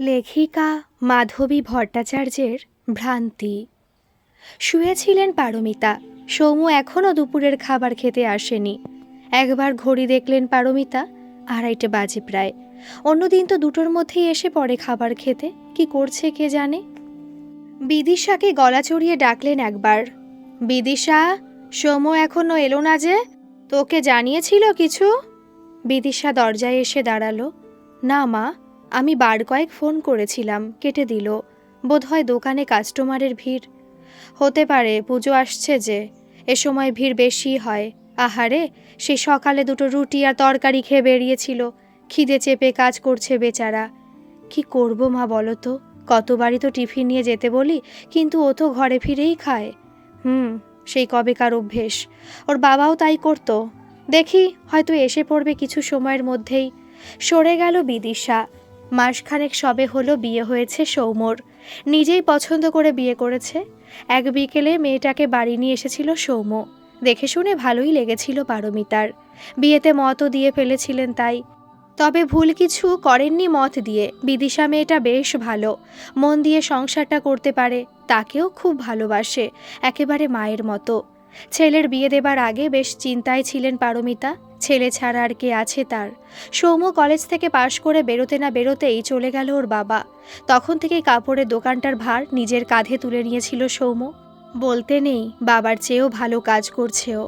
লেখিকা মাধবী ভট্টাচার্যের ভ্রান্তি। শুয়েছিলেন পারমিতা। সৌম্য এখনও দুপুরের খাবার খেতে আসেনি। একবার ঘড়ি দেখলেন পারমিতা, আড়াইটে বাজে প্রায়। অন্যদিন তো দুটোর মধ্যেই এসে পড়ে খাবার খেতে। কি করছে কে জানে? বিদিশাকে গলা চড়িয়ে ডাকলেন একবার। বিদিশা, সৌম্য এখনও এলো না যে, তোকে জানিয়েছিল কিছু? বিদিশা দরজায় এসে দাঁড়াল। না মা আমি বার কয়েক ফোন করেছিলাম, কেটে দিল। বোধহয় দোকানে কাস্টমারের ভিড়। হতে পারে পুজো আসছে যে, এ সময় ভিড় বেশি হয়। আহারে, সে সকালে দুটো রুটি আর তরকারি খেয়ে বেরিয়েছিল। খিদে চেপে কাজ করছে বেচারা। কি করব মা বলো তো কতবারই তো টিফিন নিয়ে যেতে বলি, কিন্তু ও তো ঘরে ফিরেই খায়। হুম, সেই কবেকার অভ্যেস। ওর বাবাও তাই করতো। দেখি, হয়তো এসে পড়বে কিছু সময়ের মধ্যেই। সরে গেল বিদিশা। মাসখানেক সবে হলো বিয়ে হয়েছে সৌমর। নিজেই পছন্দ করে বিয়ে করেছে। এক বিকেলে মেয়েটাকে বাড়ি নিয়ে এসেছিল সৌম। দেখে শুনে ভালোই লেগেছিল পারমিতার। বিয়েতে মতও দিয়ে ফেলেছিলেন তাই। তবে ভুল কিছু করেননি মত দিয়ে। বিদিশা মেয়েটা বেশ ভালো। মন দিয়ে সংসারটা করতে পারে, তাকেও খুব ভালোবাসে, একেবারে মায়ের মতো। ছেলের বিয়ে দেবার আগে বেশ চিন্তায় ছিলেন পারমিতা। ছেলে ছাড়া আর কে আছে তার? সৌম্য কলেজ থেকে পাশ করে বেরোতে না বেরোতেই চলে গেল ওর বাবা। তখন থেকেই কাপড়ের দোকানটার ভার নিজের কাঁধে তুলে নিয়েছিল সৌম্য। বলতে নেই, বাবার চেয়েও ভালো কাজ করছে ও।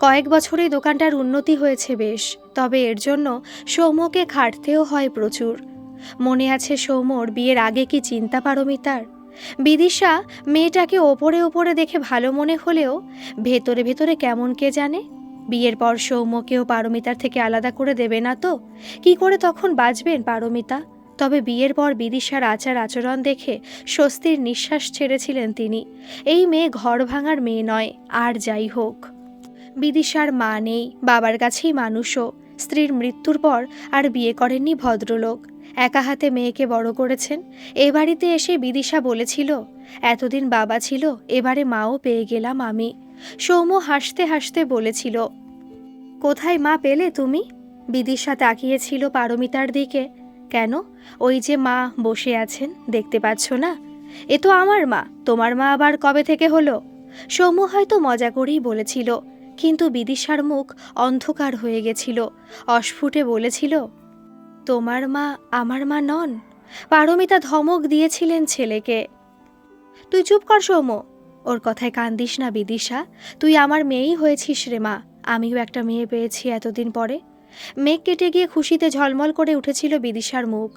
কয়েক বছরেই দোকানটার উন্নতি হয়েছে বেশ, তবে এর জন্য সৌম্যকে খাটতেও হয় প্রচুর। মনে আছে সৌম্যর বিয়ের আগে কি চিন্তা পারমিতার বিদিশা মেয়েটাকে ওপরে ওপরে দেখে ভালো মনে হলেও ভেতরে ভেতরে কেমন কে জানে? বিয়ের পর সৌম্যকেও পারমিতার থেকে আলাদা করে দেবে না তো? কি করে তখন বাঁচবেন পারমিতা? তবে বিয়ের পর বিদিশার আচার আচরণ দেখে স্বস্তির নিঃশ্বাস ছেড়েছিলেন তিনি। এই মেয়ে ঘর ভাঙার মেয়ে নয়, আর যাই হোক। বিদিশার মা নেই, বাবার কাছেই মানুষও। স্ত্রীর মৃত্যুর পর আর বিয়ে করেননি ভদ্রলোক। একা হাতে মেয়েকে বড় করেছেন? এ বাড়িতে এসে বিদিশা বলেছিল, এতদিন বাবা ছিল, এবারে মাও পেয়ে গেলাম আমি। সৌম্য হাসতে হাসতে বলেছিল, কোথায় মা পেলে তুমি? বিদিশা তাকিয়েছিল পারমিতার দিকে। কেন? ওই যে মা বসে আছেন, দেখতে পাচ্ছ না? এ তো আমার মা, তোমার মা আবার কবে থেকে হলো? সৌম্য হয়তো মজা করেই বলেছিল, কিন্তু বিদিশার মুখ অন্ধকার হয়ে গেছিল। অস্ফুটে বলেছিল, তোমার মা আমার মা নন। পারমিতা ধমক দিয়েছিলেন ছেলেকে। তুই চুপ কর সৌম্য ওর কথায় কান্দিস না বিদিশা। তুই আমার মেয়েই হয়েছিস রে মা। আমিও একটা মেয়ে পেয়েছি এতদিন পরে। মেঘ কেটে গিয়ে খুশিতে ঝলমল করে উঠেছিল বিদিশার মুখ।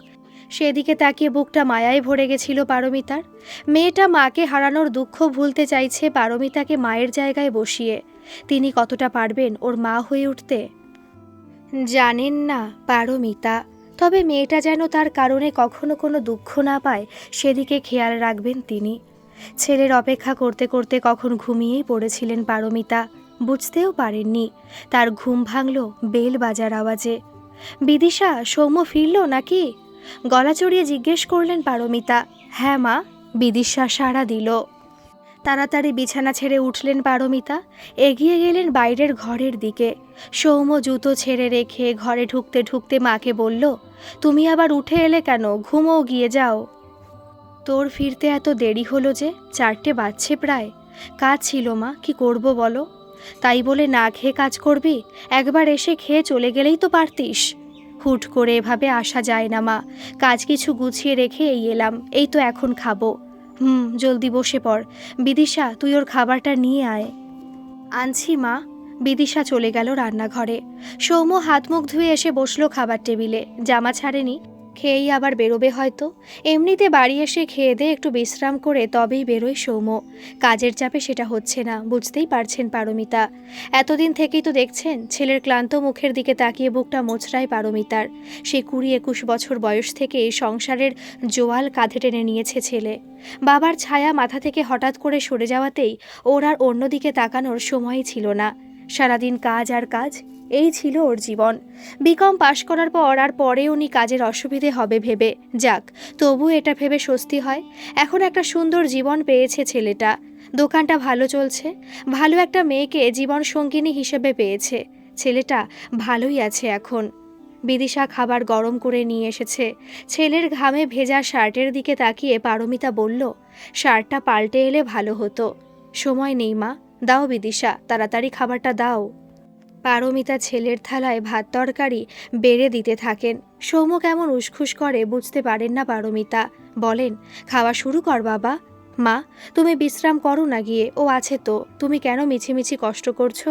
সেদিকে তাকিয়ে বুকটা মায়ায় ভরে গেছিল পারমিতার। মেয়েটা মাকে হারানোর দুঃখ ভুলতে চাইছে পারমিতাকে মায়ের জায়গায় বসিয়ে। তিনি কতটা পারবেন ওর মা হয়ে উঠতে? জানেন না পারমিতা, তবে মেয়েটা যেন তার কারণে কখনো কোনো দুঃখ না পায়, সেদিকে খেয়াল রাখবেন তিনি। ছেলের অপেক্ষা করতে করতে কখন ঘুমিয়েই পড়েছিলেন পারমিতা, বুঝতেও পারেননি। তার ঘুম ভাঙল বেল বাজার আওয়াজে। বিদিশা, সৌম্য ফিরল নাকি? গলা চড়িয়ে জিজ্ঞেস করলেন পারমিতা। হ্যাঁ মা, বিদিশা সাড়া দিল। তাড়াতাড়ি বিছানা ছেড়ে উঠলেন পারমিতা। এগিয়ে গেলেন বাইরের ঘরের দিকে। সৌম্য জুতো ছেড়ে রেখে ঘরে ঢুকতে ঢুকতে মাকে বলল, তুমি আবার উঠে এলে কেন? ঘুমোও গিয়ে যাও। তোর ফিরতে এত দেরি হলো যে চারটে বাজছে প্রায়। কাজ ছিল মা, কি করব বলো? তাই বলে না খেয়ে কাজ করবি? একবার এসে খেয়ে চলে গেলেই তো পারতিস। হুট করে এভাবে আসা যায় না মা। কাজ কিছু গুছিয়ে রেখে এই এলাম, এই তো এখন খাব। হুম, জলদি বসে পড়। বিদিশা, তুই ওর খাবারটা নিয়ে আয়। আনছি মা। বিদিশা চলে গেল রান্নাঘরে। সৌম্য হাত মুখ ধুয়ে এসে বসল খাবার টেবিলে। জামা ছাড়েনি। খেয়েই আবার বেরোবে হয়তো। এমনিতে বাড়ি এসে খেয়ে দিয়ে একটু বিশ্রাম করে তবেই বেরোয় সৌম্য। কাজের চাপে সেটা হচ্ছে না, বুঝতেই পারছেন পারমিতা। এতদিন থেকেই তো দেখছেন, ছেলের ক্লান্ত মুখের দিকে তাকিয়ে বুকটা মোচড়ায় পারমিতার। সে কুড়ি একুশ বছর বয়স থেকে সংসারের জোয়াল কাঁধে টেনে নিয়েছে ছেলে। বাবার ছায়া মাথা থেকে হঠাৎ করে সরে যাওয়াতেই ওর আর অন্যদিকে তাকানোর সময়ই ছিল না। সারাদিন কাজ আর কাজ এই ছিল ওর জীবন। বিকম পাশ করার পর আর পরে উনি কাজের অসুবিধে হবে ভেবে। যাক, তবু এটা ভেবে স্বস্তি হয়। এখন একটা সুন্দর জীবন পেয়েছে ছেলেটা। দোকানটা ভালো চলছে। ভালো একটা মেয়েকে জীবন সঙ্গিনী হিসেবে পেয়েছে। ছেলেটা ভালোই আছে এখন। বিদিশা খাবার গরম করে নিয়ে এসেছে। ছেলের ঘামে ভেজা শার্টের দিকে তাকিয়ে পারমিতা বলল, শার্টটা পাল্টে এলে ভালো হতো। সময় নেই মা। দাও বিদিশা, তাড়াতাড়ি খাবারটা দাও। পারমিতা ছেলের থালায় ভাত তরকারি বেড়ে দিতে থাকেন। সৌম্য কেমন উসখুস করে বুঝতে পারেন না পারমিতা। বলেন, খাওয়া শুরু কর বাবা। মা, তুমি বিশ্রাম করো না গিয়ে। ও আছে তো। তুমি কেন মিছিমিছি কষ্ট করছ?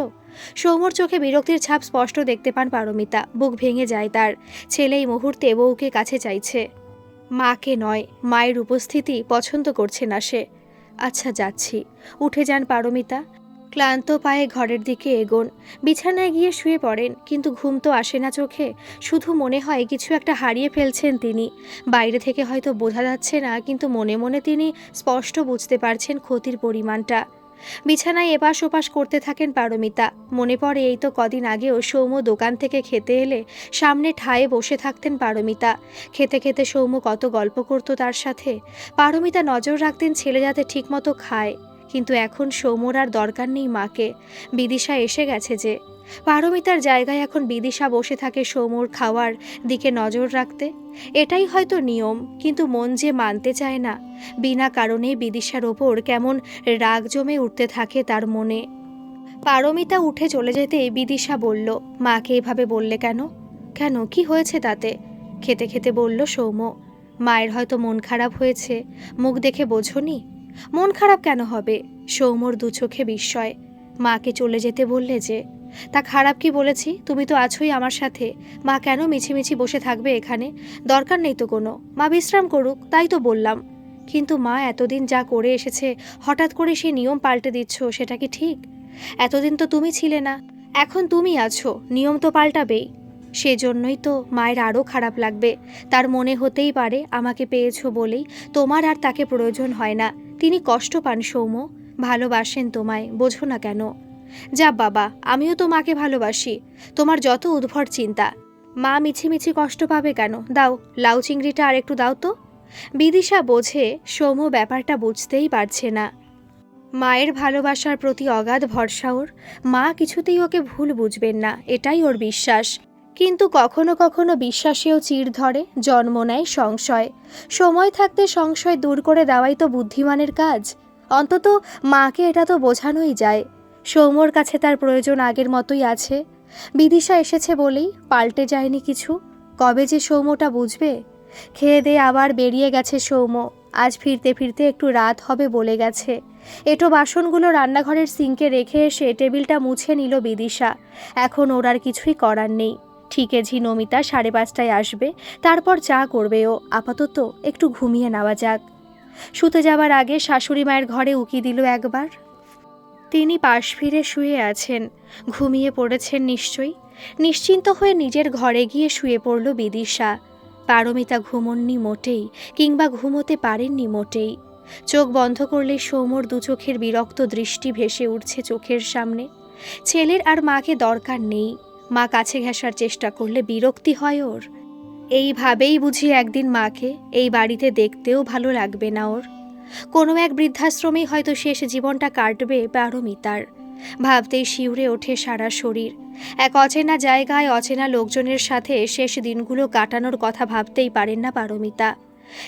সৌম্যর চোখে বিরক্তির ছাপ স্পষ্ট দেখতে পান পারমিতা। বুক ভেঙে যায় তার। ছেলে এই মুহূর্তে বউকে কাছে চাইছে। মাকে নয়, মায়ের উপস্থিতি পছন্দ করছে না সে। আচ্ছা যাচ্ছি। উঠে যান পারমিতা। ক্লান্ত পায়ে ঘরের দিকে এগোন। বিছানায় গিয়ে শুয়ে পড়েন, কিন্তু ঘুম তো আসে না চোখে। শুধু মনে হয় কিছু একটা হারিয়ে ফেলছেন তিনি। বাইরে থেকে হয়তো বোঝা যাচ্ছে না, কিন্তু মনে মনে তিনি স্পষ্ট বুঝতে পারছেন ক্ষতির পরিমাণটা। বিছানায় এপাশ ওপাশ করতে থাকেন পারমিতা। মনে পড়ে এই তো কদিন আগেও সৌম্য দোকান থেকে খেতে এলে সামনে ঠায়ে বসে থাকতেন পারমিতা। খেতে খেতে সৌম্য কত গল্প করতো তার সাথে। পারমিতা নজর রাখতেন ছেলে যাতে ঠিকমতো খায়। কিন্তু এখন সৌম্যর আর দরকার নেই মাকে। বিদিশা এসে গেছে যে, পারমিতার জায়গায় এখন বিদিশা বসে থাকে সৌম্যর খাওয়ার দিকে নজর রাখতে। এটাই হয়তো নিয়ম, কিন্তু মন যে মানতে চায় না, বিনা কারণে বিদিশার ওপর কেমন রাগ জমে উঠতে থাকে তার মনে। পারমিতা উঠে চলে যেতে বিদিশা বলল, মাকে এভাবে বললে কেন? কেন? কি হয়েছে তাতে? খেতে খেতে বলল সৌম্য, মায়ের হয়তো মন খারাপ হয়েছে। মুখ দেখে বোঝনি? মন খারাপ কেন হবে? সৌম্যর দু চোখে বিস্ময়। মাকে চলে যেতে বললে যে, তা খারাপ কি বলেছি? তুমি তো আছোই আমার সাথে। মা কেন মিছিমিছি বসে থাকবে এখানে? দরকার নেই তো কোনো। মা বিশ্রাম করুক, তাই তো বললাম। কিন্তু মা এতদিন যা করে এসেছে, হঠাৎ করে সেই নিয়ম পাল্টে দিচ্ছ, সেটা কি ঠিক? এতদিন তো তুমি ছিলে না, এখন তুমি আছো, নিয়ম তো পাল্টাবেই। সেজন্যই তো মায়ের আরও খারাপ লাগবে। তার মনে হতেই পারে, আমাকে পেয়েছ বলেই তোমার আর তাকে প্রয়োজন হয় না। তিনি কষ্ট পান সৌম্য, ভালোবাসেন তোমায়, বোঝো না কেন। যা বাবা, আমিও তো মাকে ভালোবাসি, তোমার যত উদ্ভর চিন্তা। মা মিছিমিছি কষ্ট পাবে কেন? দাও, লাউ চিংড়িটা আর একটু দাও তো। বিদিশা বোঝে সৌম্য ব্যাপারটা বুঝতেই পারছে না। মায়ের ভালোবাসার প্রতি অগাধ ভরসা ওর। মা কিছুতেই ওকে ভুল বুঝবেন না, এটাই ওর বিশ্বাস। কিন্তু কখনো কখনো বিশ্বাসেও চিড় ধরে, জন্ম নেয় সংশয়। সময় থাকতে সংশয় দূর করে দেওয়াই তো বুদ্ধিমানের কাজ। অন্তত মাকে এটা তো বোঝানোই যায়। সৌম্যর কাছে তার প্রয়োজন আগের মতোই আছে। বিদিশা এসেছে বলেই পাল্টে যায়নি কিছু। কবে যে সৌম্যটা বুঝবে? খেয়ে দিয়ে আবার বেরিয়ে গেছে সৌম্য। আজ ফিরতে ফিরতে একটু রাত হবে বলে গেছে। এটো বাসনগুলো রান্নাঘরের সিঙ্কে রেখে এসে টেবিলটা মুছে নিল বিদিশা। এখন ওর আর কিছুই করার নেই। ঠিকে ঝি নমিতা, সাড়ে পাঁচটায় আসবে। তারপর চা করবে ও। আপাতত একটু ঘুমিয়ে নেওয়া যাক। শুতে যাবার আগে শাশুড়ি মায়ের ঘরে উকি দিল একবার। তিনি পাশ ফিরে শুয়ে আছেন। ঘুমিয়ে পড়েছেন নিশ্চয়ই। নিশ্চিন্ত হয়ে নিজের ঘরে গিয়ে শুয়ে পড়ল বিদিশা। পারমিতা ঘুমননি মোটেই, কিংবা ঘুমোতে পারেননি মোটেই। চোখ বন্ধ করলে সৌমর দু চোখের বিরক্ত দৃষ্টি ভেসে উঠছে চোখের সামনে। ছেলের আর মাকে দরকার নেই। মা কাছে ঘেঁষার চেষ্টা করলে বিরক্তি হয় ওর। এইভাবেই বুঝি একদিন মাকে এই বাড়িতে দেখতেও ভালো লাগবে না ওর। কোনো এক বৃদ্ধাশ্রমেই হয়তো শেষ জীবনটা কাটবে পারমিতার। ভাবতেই শিউরে ওঠে সারা শরীর। এক অচেনা জায়গায় অচেনা লোকজনের সাথে শেষ দিনগুলো কাটানোর কথা ভাবতেই পারেন না পারমিতা।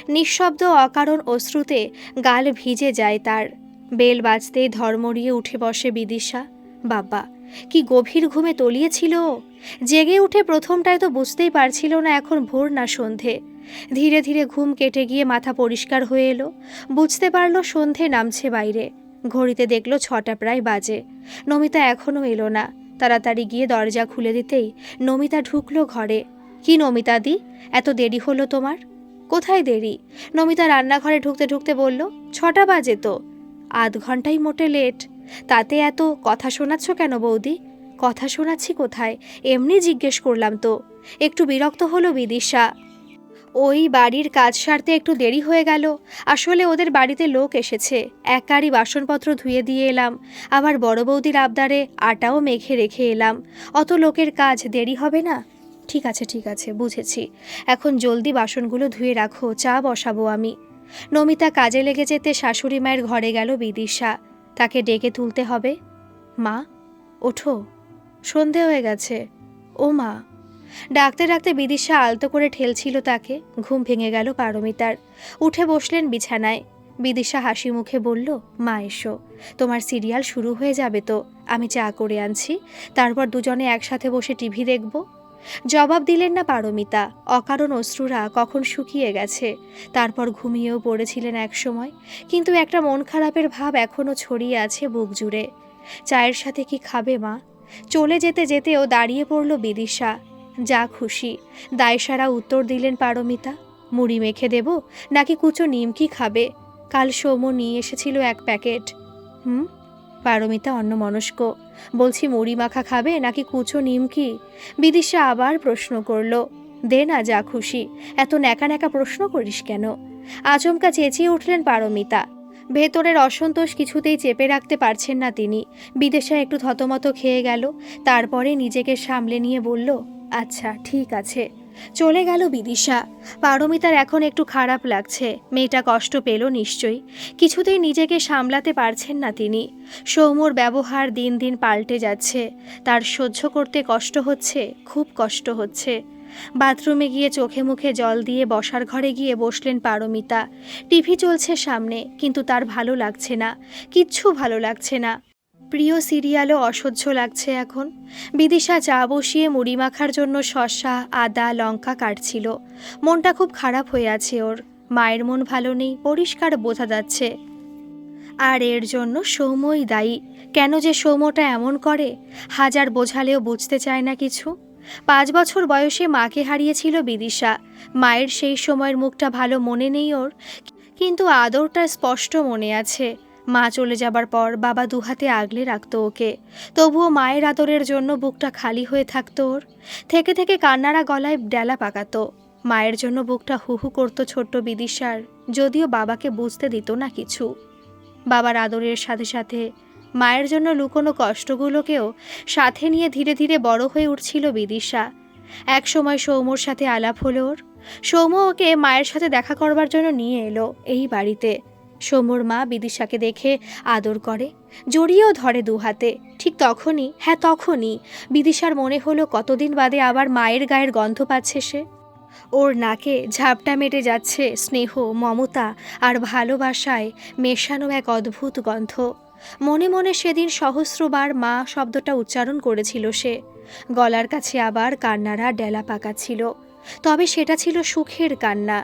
নিঃশব্দ অকারণ অশ্রুতে গাল ভিজে যায় তার। বেল বাজতেই ধর্মড়িয়ে উঠে বসে বিদিশা। বাবা কি গভীর ঘুমে তলিয়েছিল? জেগে উঠে প্রথমটায় তো বুঝতেই পারছিল না এখন ভোর না সন্ধে। ধীরে ধীরে ঘুম কেটে গিয়ে মাথা পরিষ্কার হয়ে এলো। বুঝতে পারল সন্ধে নামছে বাইরে। ঘড়িতে দেখল ছটা প্রায় বাজে। নমিতা এখনও এলো না। তাড়াতাড়ি গিয়ে দরজা খুলে দিতেই নমিতা ঢুকলো ঘরে। কি নমিতা দি? এত দেরি হলো তোমার? কোথায় দেরি? নমিতা রান্নাঘরে ঢুকতে ঢুকতে বলল, ছটা বাজে তো। আধ ঘন্টাই মোটে লেট। তাতে এত কথা শোনাচ্ছ কেন বৌদি? কথা শোনাচ্ছি কোথায়? এমনি জিজ্ঞেস করলাম তো। একটু বিরক্ত হলো বিদিশা। ওই বাড়ির কাজ সারতে একটু দেরি হয়ে গেল। আসলে ওদের বাড়িতে লোক এসেছে। একারই বাসনপত্র ধুয়ে দিয়ে এলাম। আবার বড় বৌদির আবদারে আটাও মেখে রেখে এলাম। অত লোকের কাজ দেরি হবে না? ঠিক আছে ঠিক আছে, বুঝেছি। এখন জলদি বাসনগুলো ধুয়ে রাখো, চা বসাবো আমি। নমিতা কাজে লেগে যেতে শাশুড়ি মায়ের ঘরে গেল বিদিশা। তাকে ডেকে তুলতে হবে। মা, ওঠো। সন্ধে হয়ে গেছে। ও মা, ডাকতে ডাকতে বিদিশা আলতো করে ঠেলছিল তাকে। ঘুম ভেঙে গেল পারমিতার। উঠে বসলেন বিছানায়। বিদিশা হাসি মুখে বলল, মা, এসো। তোমার সিরিয়াল শুরু হয়ে যাবে তো। আমি চা করে আনছি। তারপর দুজনে একসাথে বসে টিভি দেখব। জবাব দিলেন না পারমিতা। অকারণ অশ্রুরা কখন শুকিয়ে গেছে। তারপর ঘুমিয়েও পড়েছিলেন একসময়, কিন্তু একটা মন খারাপের ভাব এখনও ছড়িয়ে আছে বুক জুড়ে। চায়ের সাথে কি খাবে মা? চলে যেতে যেতেও দাঁড়িয়ে পড়ল বিদিশা। যা খুশি। দায়সারা উত্তর দিলেন পারমিতা। মুড়ি মেখে দেব, নাকি কুচো নিমকি খাবে? কাল সৌম্য নিয়ে এসেছিল এক প্যাকেট। হুম? পারমিতা অন্যমনস্ক। বলছি, মুড়ি মাখা খাবে নাকি কুচো নিমকি? বিদিশা আবার প্রশ্ন করল, দে না যা খুশি, এত ন্যাকা ন্যাকা প্রশ্ন করিস কেন? আচমকা চেঁচিয়ে উঠলেন পারমিতা। ভেতরের অসন্তোষ কিছুতেই চেপে রাখতে পারছেন না তিনি। বিদেশা একটু থতমত খেয়ে গেল, তারপরে নিজেকে সামলে নিয়ে বলল আচ্ছা ঠিক আছে। চলে গেল বিদিশা। পারমিতার এখন একটু খারাপ লাগছে। মেয়েটা কষ্ট পেল নিশ্চয়ই। কিছুতেই নিজেকে সামলাতে পারছেন না তিনি। সৌম্যর ব্যবহার দিন দিন পাল্টে যাচ্ছে। তার সহ্য করতে কষ্ট হচ্ছে, খুব কষ্ট হচ্ছে। বাথরুমে গিয়ে চোখে মুখে জল দিয়ে বসার ঘরে গিয়ে বসলেন পারমিতা। টিভি চলছে সামনে, কিন্তু তার ভালো লাগছে না। কিচ্ছু ভালো লাগছে না। প্রিয় সিরিয়ালও অসহ্য লাগছে এখন। বিদিশা চা বসিয়ে মুড়ি মাখার জন্য শসা, আদা, লঙ্কা কাটছিল। মনটা খুব খারাপ হয়ে আছে ওর। মায়ের মন ভালো নেই, পরিষ্কার বোঝা যাচ্ছে। আর এর জন্য সৌম্যই দায়ী। কেন যে সৌম্যটা এমন করে, হাজার বোঝালেও বুঝতে চায় না কিছু। পাঁচ বছর বয়সে মাকে হারিয়েছিল বিদিশা। মায়ের সেই সময়ের মুখটা ভালো মনে নেই ওর, কিন্তু আদরটা স্পষ্ট মনে আছে। মা চলে যাবার পর বাবা দুহাতে আগলে রাখত ওকে। তবুও মায়ের আদরের জন্য বুকটা খালি হয়ে থাকতো ওর। থেকে থেকে কান্নারা গলায় ডেলা পাকাত। মায়ের জন্য বুকটা হুহু করতো ছোট্ট বিদিশার, যদিও বাবাকে বুঝতে দিত না কিছু। বাবার আদরের সাথে সাথে মায়ের জন্য লুকোনো কষ্টগুলোকেও সাথে নিয়ে ধীরে ধীরে বড় হয়ে উঠছিল বিদিশা। এক সময় সৌম্যর সাথে আলাপ হলো ওর। সৌম্য ওকে মায়ের সাথে দেখা করবার জন্য নিয়ে এলো এই বাড়িতে। সৌম্যর মা বিদিশাকে দেখে আদর করে, জড়িয়েও ধরে দু হাতে। ঠিক তখনই হ্যাঁ তখনই, বিদিশার মনে হলো কতদিন বাদে আবার মায়ের গায়ের গন্ধ পাচ্ছে সে। ওর নাকে ঝাপটা মেটে যাচ্ছে স্নেহ, মমতা আর ভালোবাসায় মেশানো এক অদ্ভুত গন্ধ। মনে মনে সেদিন সহস্রবার মা শব্দটা উচ্চারণ করেছিল সে। গলার কাছে আবার কান্নারা ডেলা পাকাচ্ছিল তবে সেটা ছিল সুখের কান্না।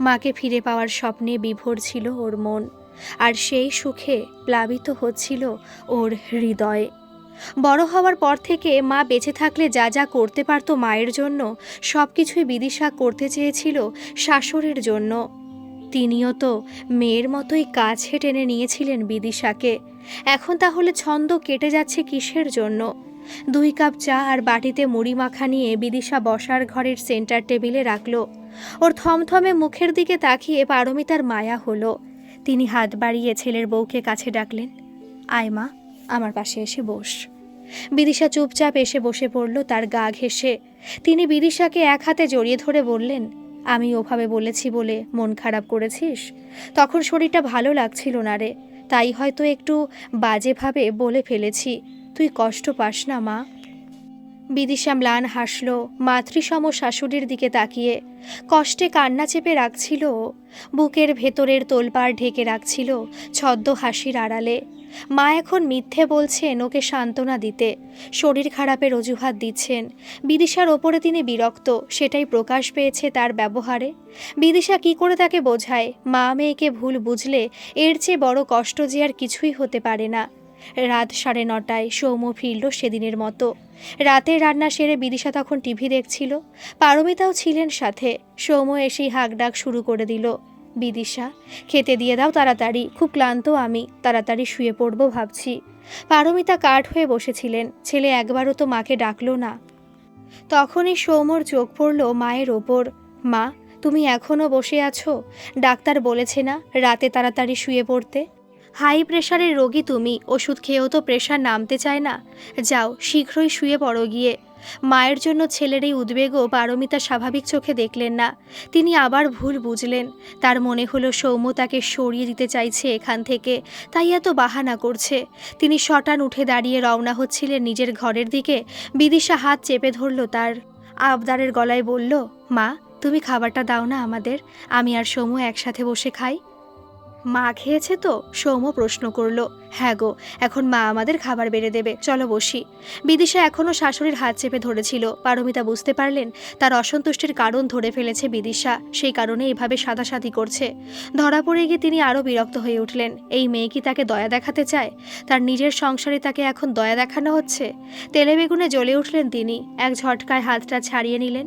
মাকে ফিরে পাওয়ার স্বপ্নে বিভোর ছিল ওর মন, আর সেই সুখে প্লাবিত হচ্ছিল ওর হৃদয়। বড় হওয়ার পর থেকে মা বেঁচে থাকলে যা যা করতে পারতো মায়ের জন্য, সব কিছুই বিদিশা করতে চেয়েছিল শাশুড়ির জন্য। তিনিও তো মেয়ের মতোই কাছে টেনে নিয়েছিলেন বিদিশাকে। এখন তাহলে ছন্দ কেটে যাচ্ছে কিসের জন্য? দুই কাপ চা আর বাটিতে মুড়ি মাখা নিয়ে বিদিশা বসার ঘরের সেন্টার টেবিলে রাখল। ওর থমথমে মুখের দিকে তাকিয়ে পারমিতার মায়া হলো। তিনি হাত বাড়িয়ে ছেলের বউকে কাছে ডাকলেন, আয় মা, আমার পাশে এসে বস। বিদিশা চুপচাপ এসে বসে পড়ল, তার গা ঘেঁষে। তিনি বিদিশাকে এক হাতে জড়িয়ে ধরে বললেন, আমি ওভাবে বলেছি বলে মন খারাপ করেছিস? তখন শরীরটা ভালো লাগছিল না রে। তাই হয়তো একটু বাজেভাবে বলে ফেলেছি। তুই কষ্ট পাস না, মা। বিদিশা ম্লান হাসল, মাতৃসম শাশুড়ির দিকে তাকিয়ে। কষ্টে কান্না চেপে রাখছিল বুকের ভেতরের তোলপাড় ঢেকে রাখছিল ছদ্ম হাসির আড়ালে। মা এখন মিথ্যে বলছেন ওকে সান্ত্বনা দিতে, শরীর খারাপের অজুহাত দিচ্ছেন। বিদিশার ওপরে তিনি বিরক্ত, সেটাই প্রকাশ পেয়েছে তার ব্যবহারে। বিদিশা কি করে তাকে বোঝায়? মা মেয়েকে ভুল বুঝলে এর চেয়ে বড় কষ্ট যে আর কিছুই হতে পারে না। রাত সাড়ে নটায় সৌম্য ফিরল সেদিনের মতো। রাতের রান্না সেরে বিদিশা তখন টিভি দেখছিল। পারমিতাও ছিলেন সাথে। সৌম্য এসেই হাঁক ডাক শুরু করে দিল। বিদিশা, খেতে দিয়ে দাও তাড়াতাড়ি, খুব ক্লান্ত আমি, তাড়াতাড়ি শুয়ে পড়ব ভাবছি। পারমিতা কাঠ হয়ে বসেছিলেন, ছেলে একবারও তো মাকে ডাকলো না। তখনই সৌম্যর চোখ পড়ল মায়ের ওপর। মা, তুমি এখনও বসে আছো? ডাক্তার বলেছে না, রাতে তাড়াতাড়ি শুয়ে পড়তে? হাই প্রেশারের রোগী তুমি, ওষুধ খেয়েও তো প্রেশার নামতে চায় না। যাও, শীঘ্রই শুয়ে পড়ো গিয়ে। মায়ের জন্য ছেলের এই উদ্বেগও পারমিতা স্বাভাবিক চোখে দেখলেন না। তিনি আবার ভুল বুঝলেন। তার মনে হলো সৌম্য তাকে সরিয়ে দিতে চাইছে এখান থেকে, তাই এত বাহানা করছে। তিনি শটান উঠে দাঁড়িয়ে রওনা হচ্ছিলেন নিজের ঘরের দিকে। বিদিশা হাত চেপে ধরল তার। আবদারের গলায় বলল, মা, তুমি খাবারটা দাও না আমাদের। আমি আর সৌম্য একসাথে বসে খাই। মা খেয়েছে তো? সৌম্য প্রশ্ন করল। হ্যাঁ গো, এখন মা আমাদের খাবার বেড়ে দেবে, চলো বসি। বিদিশা এখনও শাশুড়ির হাত চেপে ধরেছিল। পারমিতা বুঝতে পারলেন, তার অসন্তুষ্টির কারণ ধরে ফেলেছে বিদিশা। সেই কারণে এভাবে সাদাসাদি করছে। ধরা পড়ে গিয়ে তিনি আরও বিরক্ত হয়ে উঠলেন। এই মেয়ে কি তাকে দয়া দেখাতে চায়? তার নিজের সংসারে তাকে এখন দয়া দেখানো হচ্ছে? তেলে বেগুনে জ্বলে উঠলেন তিনি। এক ঝটকায় হাতটা ছাড়িয়ে নিলেন।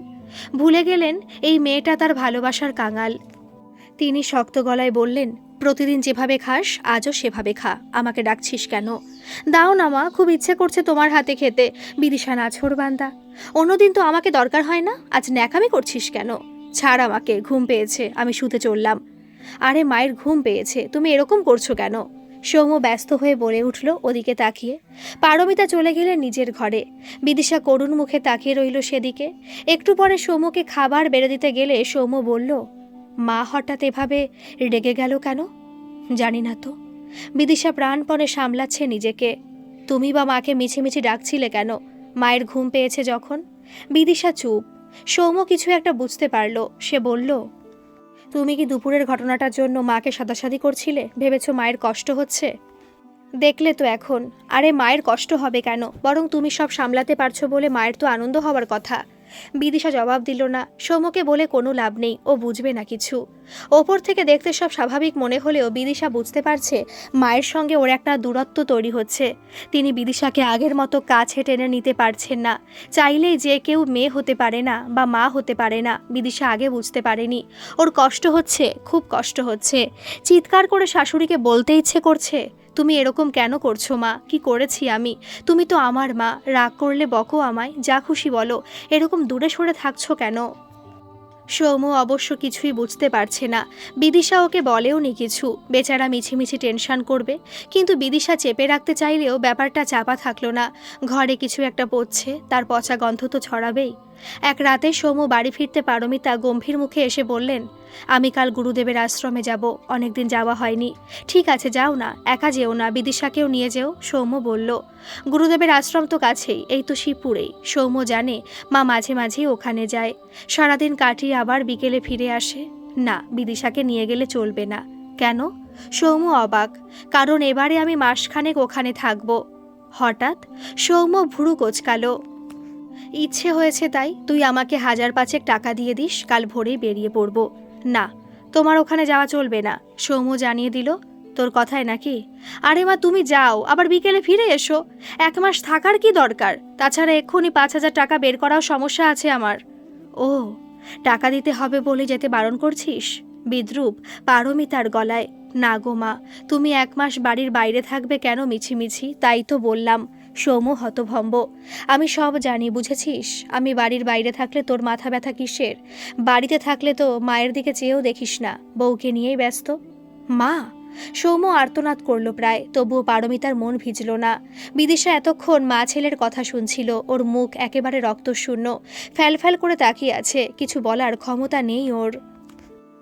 ভুলে গেলেন, এই মেয়েটা তার ভালোবাসার কাঙাল। তিনি শক্ত গলায় বললেন প্রতিদিন যেভাবে খাস, আজও সেভাবে খা। আমাকে ডাকছিস কেন? দাও না মা, খুব ইচ্ছে করছে তোমার হাতে খেতে। বিদিশা নাছর বান্দা। অন্যদিন তো আমাকে দরকার হয় না, আজ ন্যাকামি করছিস কেন? ছাড় আমাকে, ঘুম পেয়েছে, আমি শুতে চললাম। আরে মায়ের ঘুম পেয়েছে, তুমি এরকম করছ কেন? সৌম্য ব্যস্ত হয়ে বলে উঠল ওদিকে তাকিয়ে। পারমিতা চলে গেলে নিজের ঘরে। বিদিশা করুণ মুখে তাকিয়ে রইল সেদিকে। একটু পরে সৌম্যকে খাবার বেড়ে দিতে গেলে সৌম্য বলল মা হঠাৎ এভাবে রেগে গেল কেন? জানি না তো। বিদিশা প্রাণপণে সামলাচ্ছে নিজেকে। তুমি বা মাকে মিছে মিছিমিছি ডাকছিলে কেন? মায়ের ঘুম পেয়েছে যখন? বিদিশা চুপ। সৌম্য কিছু একটা বুঝতে পারল। সে বলল, তুমি কি দুপুরের ঘটনাটার জন্য মাকে সাদাসাদি করছিলে? ভেবেছো মায়ের কষ্ট হচ্ছে? দেখলে তো এখন। আরে মায়ের কষ্ট হবে কেন? বরং তুমি সব সামলাতে পারছ বলে মায়ের তো আনন্দ হওয়ার কথা। বিদিশা জবাব দিল না। সৌম্যকে বলে কোনো লাভ নেই, ও বুঝবে না কিছু। ওপর থেকে দেখতে সব স্বাভাবিক মনে হলেও বিদিশা বুঝতে পারছে মায়ের সঙ্গে ওর একটা দূরত্ব তৈরি হচ্ছে। তিনি বিদিশাকে আগের মতো কাছে টেনে নিতে পারছেন না। চাইলেই যে কেউ মেয়ে হতে পারে না বা মা হতে পারে না, বিদিশা আগে বুঝতে পারেনি। ওর কষ্ট হচ্ছে, খুব কষ্ট হচ্ছে। চিৎকার করে শাশুড়িকে বলতে ইচ্ছে করছে তুমি এরকম কেন করছ মা? কি করেছি আমি? তুমি তো আমার মা। রাগ করলে বকো আমায়। যা খুশি বলো। এরকম দূরে সরে থাকছো কেন? সৌম্য অবশ্য কিছুই বুঝতে পারছে না। বিদিশা ওকে বলেও নি কিছু। বেচারা মিছিমিছি টেনশন করবে। কিন্তু বিদিশা চেপে রাখতে চাইলেও ব্যাপারটা চাপা থাকল না। ঘরে কিছু একটা পড়ছে। তার পচা গন্ধ তো ছড়াবেই। এক রাতে সৌম্য বাড়ি ফিরতে পারমিতা গম্ভীর মুখে এসে বললেন, আমি কাল গুরুদেবের আশ্রমে যাব, অনেকদিন যাওয়া হয়নি। ঠিক আছে, যাও না, একা যেও না, বিদিশাকেও নিয়ে যেও সৌম্য বলল। গুরুদেবের আশ্রম তো কাছেই, এই তো শিবপুরেই। সৌম্য জানে, মা মাঝে মাঝেই ওখানে যায়। সারাদিন কাটিয়ে আবার বিকেলে ফিরে আসে। না, বিদিশাকে নিয়ে গেলে চলবে না। কেন? সৌম্য অবাক। কারণ এবারে আমি মাসখানেক ওখানে থাকব। হঠাৎ সৌম্য ভুরু কোচকালো। ইচ্ছে হয়েছে তাই তুই আমাকে হাজার পাঁচেক টাকা দিয়ে দিস, কাল ভোরেই বেরিয়ে পড়ব। না, তোমার ওখানে যাওয়া চলবে না, সৌম্য জানিয়ে দিল। তোর কথায় নাকি? আরে মা, তুমি যাও, আবার বিকেলে ফিরে এসো। এক মাস থাকার কি দরকার? তাছাড়া এক্ষুনি পাঁচ হাজার টাকা বের করাও সমস্যা আছে আমার। ও, টাকা দিতে হবে বলে যেতে বারণ করছিস? বিদ্রুপ পারমিতার গলায়। না গো মা, তুমি এক মাস বাড়ির বাইরে থাকবে কেন মিছিমিছি? তাই তো বললাম। সৌম্য হতভম্ব। আমি সব জানি, বুঝেছিস? আমি বাড়ির বাইরে থাকলে তোর মাথা ব্যথা কিসের? বাড়িতে থাকলে তো মায়ের দিকে চেয়েও দেখিস না। বউকে নিয়েই ব্যস্ত। মা! সৌম্য আর্তনাদ করল প্রায়, তবুও পারমিতার মন ভিজল না। বিদিশা এতক্ষণ মা ছেলের কথা শুনছিল, ওর মুখ একেবারে রক্তশূন্য। ফ্যালফ্যাল করে তাকিয়ে আছে, কিছু বলার ক্ষমতা নেই ওর।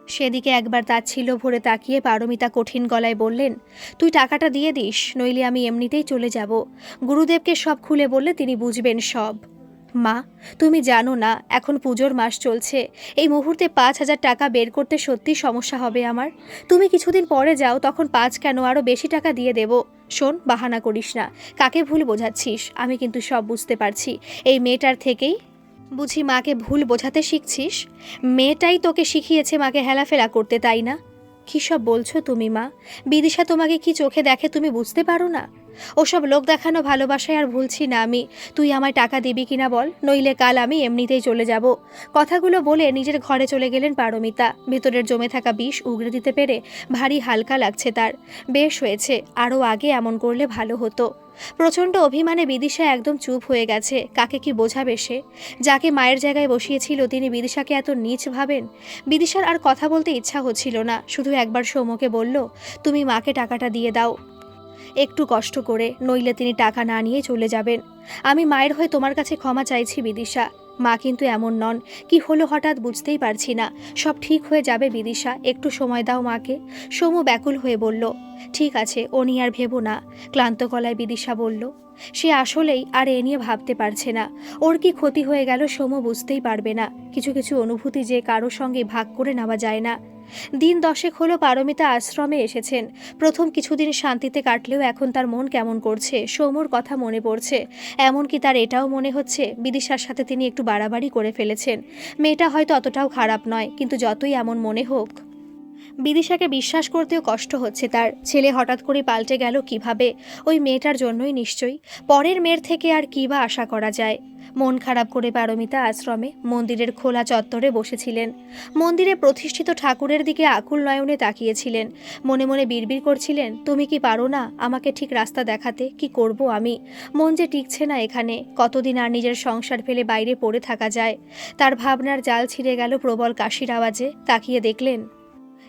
সেদিকে একবার তাচ্ছিল ভরে তাকিয়ে পারমিতা কঠিন গলায় বললেন, তুই টাকাটা দিয়ে দিস, নইলে আমি এমনিতেই চলে যাব। গুরুদেবকে সব খুলে বললে তিনি বুঝবেন সব। মা, তুমি জানো না, এখন পুজোর মাস চলছে। এই মুহূর্তে পাঁচ হাজার টাকা বের করতে সত্যি সমস্যা হবে আমার। তুমি কিছুদিন পরে যাও, তখন পাঁচ কেন আরও বেশি টাকা দিয়ে দেব। শোন, বাহানা করিস না। কাকে ভুল বোঝাচ্ছিস? আমি কিন্তু সব বুঝতে পারছি। এই মেয়েটার থেকেই বুঝি মাকে ভুল বোঝাতে শিখছিস? মেয়েটাই তোকে শিখিয়েছে মাকে হেলাফেলা করতে, তাই না? কী সব বলছো তুমি, মা? বিদিশা তোমাকে কি চোখে দেখে তুমি বুঝতে পারো না? ওসব লোক দেখানো ভালোবাসায় আর ভুলছি না আমি। তুই আমায় টাকা দিবি কিনা বল? নইলে কাল আমি এমনিতেই চলে যাব। কথাগুলো বলে নিজের ঘরে চলে গেলেন পারমিতা। ভেতরের জমে থাকা বিষ উগড়ে দিতে পেরে ভারী হালকা লাগছে তার। বেশ হয়েছে, আরও আগে এমন করলে ভালো হতো। প্রচণ্ড অভিমানে বিদিশা একদম চুপ হয়ে গেছে। কাকে কি বোঝাবে সে? যাকে মায়ের জায়গায় বসিয়েছিল তিনি বিদিশাকে এত নীচ ভাবেন? বিদিশার আর কথা বলতে ইচ্ছা হচ্ছিল না। শুধু একবার সৌম্যকে বলল, তুমি মাকে টাকাটা দিয়ে দাও। একটু কষ্ট করে, নইলে তিনি টাকা না নিয়ে চলে যাবেন। আমি মায়ের হয়ে তোমার কাছে ক্ষমা চাইছি বিদিশা। মা কিন্তু এমন নন, কি হলো হঠাৎ বুঝতেই পারছি না। সব ঠিক হয়ে যাবে বিদিশা, একটু সময় দাও মাকে। সোমু ব্যাকুল হয়ে বলল, ঠিক আছে ও নিয়ে আর ভেবো না। ক্লান্ত গলায় বিদিশা বলল সে আসলেই আর এ নিয়ে ভাবতে পারছে না। ওর কি ক্ষতি হয়ে গেল সোমো বুঝতেই পারবে না। কিছু কিছু অনুভূতি যে কারোর সঙ্গে ভাগ করে নেওয়া যায় না। দিন দশেক হলো পারমিতা আশ্রমে এসেছেন। প্রথম কিছুদিন শান্তিতে কাটলেও এখন তার মন কেমন করছে, সৌমর কথা মনে পড়ছে। এমনকি তার এটাও মনে হচ্ছে, বিদিশার সাথে তিনি একটু বাড়াবাড়ি করে ফেলেছেন। মেয়েটা হয়তো অতটাও খারাপ নয়, কিন্তু যতই এমন মনে হোক বিদিশাকে বিশ্বাস করতেও কষ্ট হচ্ছে তার। ছেলে হঠাৎ করে পাল্টে গেল কীভাবে? ওই মেয়েটার জন্যই নিশ্চয়ই। পরের মেয়ের থেকে আর কী বা আশা করা যায়? মন খারাপ করে পারমিতা আশ্রমে মন্দিরের খোলা চত্বরে বসেছিলেন। মন্দিরে প্রতিষ্ঠিত ঠাকুরের দিকে আকুল নয়নে তাকিয়েছিলেন। মনে মনে বিড়বিড় করছিলেন, তুমি কি পারো না আমাকে ঠিক রাস্তা দেখাতে? কি করব আমি? মন যে টিকছে না এখানে, কতদিন আর নিজের সংসার ফেলে বাইরে পড়ে থাকা যায়? তার ভাবনার জাল ছিঁড়ে গেল প্রবল কাশির আওয়াজে। তাকিয়ে দেখলেন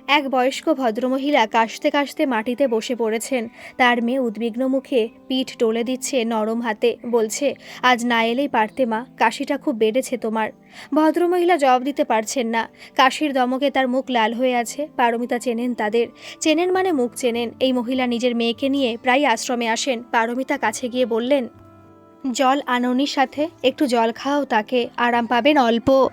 এক বয়স্ক ভদ্রমহিলা কাশতে কাশতে মাটিতে বসে পড়েছেন। তার মেয়ে উদ্বিগ্ন মুখে পিঠ টলে দিচ্ছে নরম হাতে, বলছে, আজ না এলেই পারতে মা, কাশিটা খুব বেড়েছে তোমার। ভদ্রমহিলা জবাব দিতে পারছেন না। কাশির দমকে তার মুখ লাল হয়ে আছে, পারমিতা চেনেন তাদের। চেনেন মানে মুখ চেনেন। এই মহিলা নিজের মেয়েকে নিয়ে প্রায় আশ্রমে আসেন। পারমিতা কাছে গিয়ে বললেন জল আননির সাথে একটু জল খাও, তাকে আরাম পাবেন অল্প।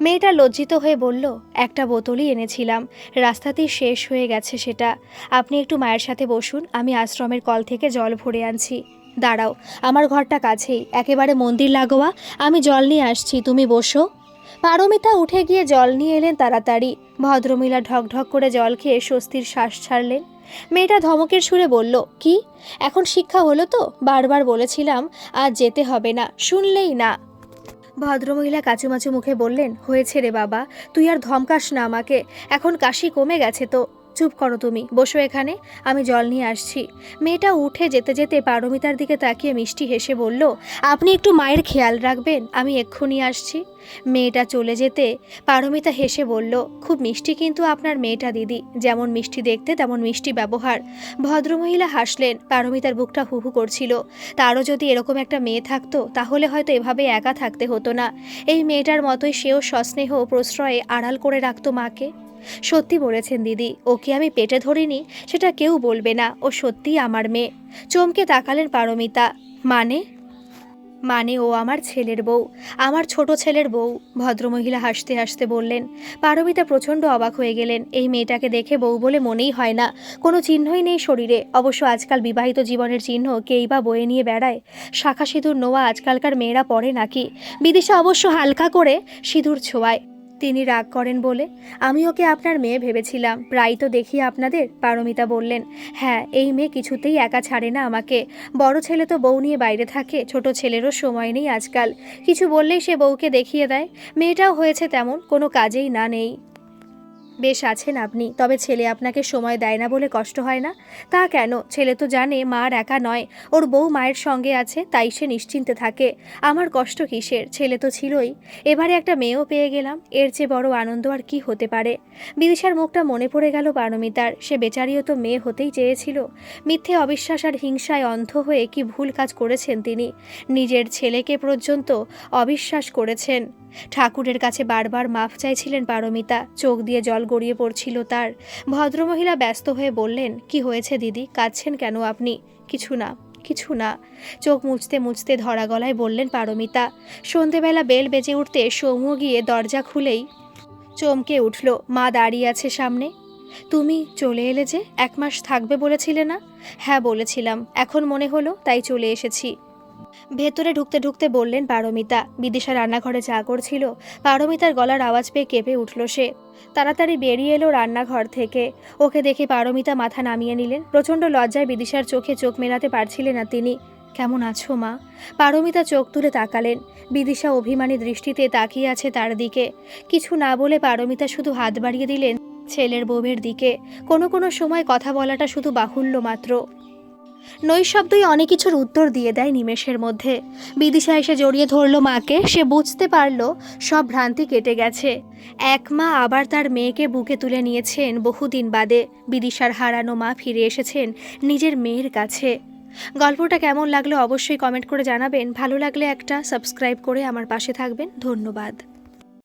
মেয়েটা লজ্জিত হয়ে বলল, একটা বোতলই এনেছিলাম, রাস্তাতেই শেষ হয়ে গেছে সেটা। আপনি একটু মায়ের সাথে বসুন, আমি আশ্রমের কল থেকে জল ভরে আনছি। দাঁড়াও, আমার ঘরটা কাছেই, একেবারে মন্দির লাগোয়া, আমি জল নিয়ে আসছি, তুমি বসো। পারমিতা উঠে গিয়ে জল নিয়ে এলেন তাড়াতাড়ি। ভদ্রমহিলা ঢকঢক করে জল খেয়ে স্বস্তির শ্বাস ছাড়লেন। মেয়েটা ধমকের সুরে বলল, কি? এখন শিক্ষা হলো তো? বারবার বলেছিলাম আর যেতে হবে না, শুনলেই না। ভদ্রমহিলা কাচুমাচু মুখে বললেন, হয়েছে রে বাবা, তুই আর ধমকাস না আমাকে, এখন কাশি কমে গেছে তো। চুপ করো তুমি, বসো এখানে, আমি জল নিয়ে আসছি। মেয়েটা উঠে যেতে যেতে পারমিতার দিকে তাকিয়ে মিষ্টি হেসে বলল, আপনি একটু মায়ের খেয়াল রাখবেন, আমি এক্ষুনি আসছি। মেয়েটা চলে যেতে পারমিতা হেসে বলল, খুব মিষ্টি কিন্তু আপনার মেয়েটা, দিদি। যেমন মিষ্টি দেখতে, তেমন মিষ্টি ব্যবহার। ভদ্রমহিলা হাসলেন, পারমিতার বুকটা হুহু করছিল, তারও যদি এরকম একটা মেয়ে থাকতো, তাহলে হয়তো এভাবে একা থাকতে হতো না। এই মেয়েটার মতোই সেও সস্নেহ প্রশ্রয়ে আড়াল করে রাখতো মাকে। সত্যি বলেছেন দিদি, ওকে আমি পেটে ধরিনি, সেটা কেউ বলবে না, ও সত্যিই আমার মেয়ে। চমকে তাকালেন পারমিতা। মানে? মানে ও আমার ছেলের বউ, আমার ছোট ছেলের বউ, ভদ্রমহিলা হাসতে হাসতে বললেন। পারমিতা প্রচণ্ড অবাক হয়ে গেলেন, এই মেয়েটাকে দেখে বউ বলে মনেই হয় না। কোনো চিহ্নই নেই শরীরে, অবশ্য আজকাল বিবাহিত জীবনের চিহ্ন কেই বা বয়ে নিয়ে বেড়ায়। শাখা সিঁদুর, নোয়া আজকালকার মেয়েরা পড়ে নাকি? বিদিশা অবশ্য হালকা করে সিঁদুর ছোঁয়ায়। তিনি রাগ করেন বলে আমি ওকে আপনার মেয়ে ভেবেছিলাম। প্রায় তো দেখি আপনাদের, পারমিতা বললেন। হ্যাঁ এই মেয়ে কিছুতেই একা ছাড়ে না আমাকে। বড় ছেলে তো বউ নিয়ে বাইরে থাকে, ছোট ছেলেরও সময় নেই আজকাল। কিছু বললেই সে বউকে দেখিয়ে দেয়। মেয়েটাও হয়েছে তেমন, কোনো কাজেই না নেই। বেশ আছেন আপনি, তবে ছেলে আপনাকে সময় দেয় না বলে কষ্ট হয় না? তা কেন? ছেলে তো জানে মার একা নয়, ওর বউ মায়ের সঙ্গে আছে, তাই সে নিশ্চিন্তে থাকে। আমার কষ্ট কিসের? ছেলে তো ছিলই। এবারে একটা মেয়েও পেয়ে গেলাম, এর চেয়ে বড় আনন্দ আর কি হতে পারে? বিদিশার মুখটা মনে পড়ে গেল পারমিতার, সে বেচারিও তো মেয়ে হতেই চেয়েছিল। মিথ্যে অবিশ্বাস আর হিংসায় অন্ধ হয়ে কি ভুল কাজ করেছেন তিনি? নিজের ছেলেকে পর্যন্ত অবিশ্বাস করেছেন। ঠাকুরের কাছে বারবার মাফ চাইছিলেন পারমিতা, চোখ দিয়ে জল গড়িয়ে পড়ছিল তার। ভদ্রমহিলা ব্যস্ত হয়ে বললেন, কি হয়েছে দিদি? কাঁদছেন কেন আপনি? কিছু না কিছু না। চোখ মুছতে মুছতে ধরা গলায় বললেন পারমিতা। সন্ধেবেলা বেল বেজে উঠতে সৌম্য গিয়ে দরজা খুলেই চমকে উঠল, মা দাঁড়িয়ে আছে সামনে। তুমি চলে এলে যে? এক মাস থাকবে বলেছিলে না? হ্যাঁ বলেছিলাম। এখন মনে হলো, তাই চলে এসেছি। ভেতরে ঢুকতে ঢুকতে বললেন পারমিতা। বিদিশা রান্নাঘরে চা করছিল, পারমিতার গলার আওয়াজ পেয়ে কেঁপে উঠল সে। তাড়াতাড়ি বেরিয়ে এলো রান্নাঘর থেকে। ওকে দেখে পারমিতা মাথা নামিয়ে নিলেন। প্রচণ্ড লজ্জায় বিদিশার চোখে চোখ মেলাতে পারছিলেন না তিনি। কেমন আছো, মা? পারমিতা চোখ তুলে তাকালেন। বিদিশা অভিমানী দৃষ্টিতে তাকিয়ে আছে তার দিকে। কিছু না বলে পারমিতা শুধু হাত বাড়িয়ে দিলেন ছেলের বউয়ের দিকে। কোনো কোনো সময় কথা বলাটা শুধু বাহুল্য মাত্র। নৈশব্দই অনেক কিছুর উত্তর দিয়ে দেয় নিমেষের মধ্যে। বিদিশা এসে জড়িয়ে ধরল মাকে, সে বুঝতে পারল সব ভ্রান্তি কেটে গেছে। এক মা আবার তার মেয়েকে বুকে তুলে নিয়েছেন। বহুদিন বাদে বিদিশার হারানো মা ফিরে এসেছেন নিজের মেয়ের কাছে। গল্পটা কেমন লাগল অবশ্যই কমেন্ট করে জানাবেন। ভালো লাগলে একটা সাবস্ক্রাইব করে আমার পাশে থাকবেন। ধন্যবাদ।